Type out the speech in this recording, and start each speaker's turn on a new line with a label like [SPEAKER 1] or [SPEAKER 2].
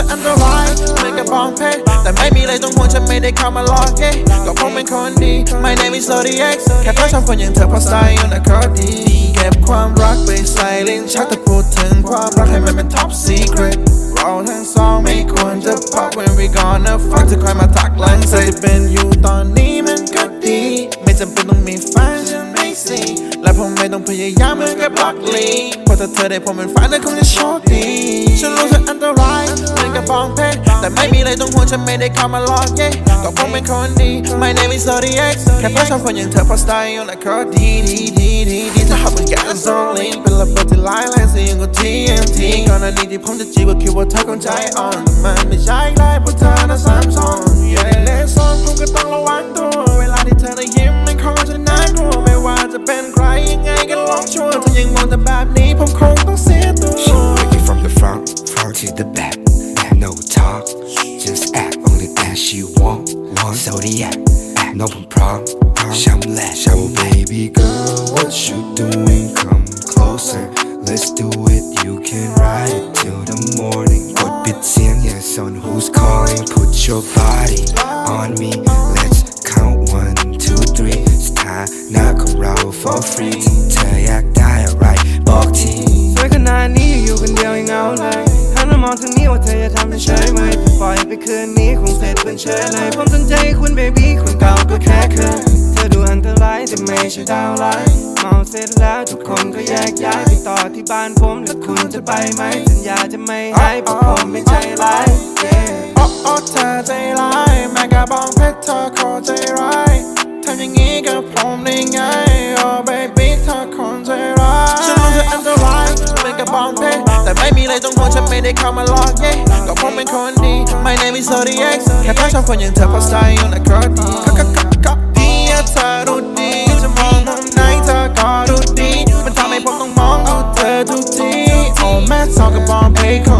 [SPEAKER 1] ธออันตรายเหมือนกับบองเพชรแต่ไม่มีเลยต้องห่วงฉันไม่ได้เข้ามาลอกเย้ก็ผมเป็นคนดี My name is Zodiac แค่เพราะชอบคนอย่างเธอเพราะสไตล์อยู่นะก็ดีเก็บความรักไปใส่ลิ้นชักแต่พูดถึงความรักให้มันเป็น top secret เราทั้งสองไม่ควรจะ pop when we gonna fuck จะคอยมาทักหลังใส่จะเป็นอยู่ตอนนี้มันก็ดี ไม่จำเป็นต้องมีแฟนฉันไม่สิและผมไม่ต้องพยายามเหมือนกับบล็อกลีเพราะถ้าเธอได้ผมเป็นแฟนเธอคงจะโชคดีฉันรู้เธออันตราย ไม่มีเลยต้องห่วงฉันไม่ได้เข้ามาหลอกเย้ก็ผมเป็นคนดี My name is Zodiac แค่เพราะชอบคนอย่างเธอเพราะสไตล์อยู่นะก็ดีดีดีดีดีถ้าหากมันแก่โซลิงเป็นระเบิดที่ร้ายแรงเสียงกว่า TNT ก่อนหน้านี้ที่ผมจะจีบก็คิดว่าเธอคงใจอ่อนแต่มันไม่ใช่เลยเพราะเธอน่ะสามสองเย้เลสซองคุณก็ต้องระวังตัว เวลาที่เธอได้ยิ้มมันคงจะน่ากลัวไม่ว่าจะเป็นใครยังไงก็ลองชวนถ้ายังมองแต่แบบนี้ผมคง
[SPEAKER 2] Zodiac, act. No prom, prom. Sham let, sham baby girl, what you doing? Come closer, let's do it. You can ride till the morning. What bit sing? Yes, on who's calling? Put your body on me. Let's count one, two, three. สถานะของเรา for free เธออยากได้อะไรบอกที
[SPEAKER 3] สวยขนาดนี้อยู่คนเดียวยังเหงาเลยหันมาม องทางนี้ว่าเธอจะทำเป็นเฉยไหมปล่อยไปคืนนี้คงเสร็จเป็นเฉยเลยผมสนใจคุณเบบี้คนเก่าก็แค่เคยเธอดูอันตรายแต่ไม่ใช่ดาวร้ายเมาเสร็จแล้วทุกคนก็แยกย้ายไปต่อที่บ้านผมแล้วคุณจะไปไหมสัญญาจะไม่ให้เพราะผมไม่ใจร้าย
[SPEAKER 1] โอ้โอ้เธอใจร้ายแม่กะบองเพชรเธอโคใจร้ายทำอย่างนี้กับผมได้ไงโอ้ baby เธอคนใจร้ายฉันรู้เธออันตรายเหมือนกับบองเพชร แต่ไม่มีเลยต้องทนฉันไม่ได้เข้ามาหลอกเย่ก็ผมเป็นคนดี My name is Zodiac แค่เพื่อชอบคนอย่างเธอเพราะสไตล์อยู่นะก็ดีก็ก็ก็ก็ดีเธอรู้ดีจะมองมุมไหนเธอก็รู้ดี มันทำให้ผมต้องมองเอาเธอทุกที Oh man สองกระบอกเพลงของ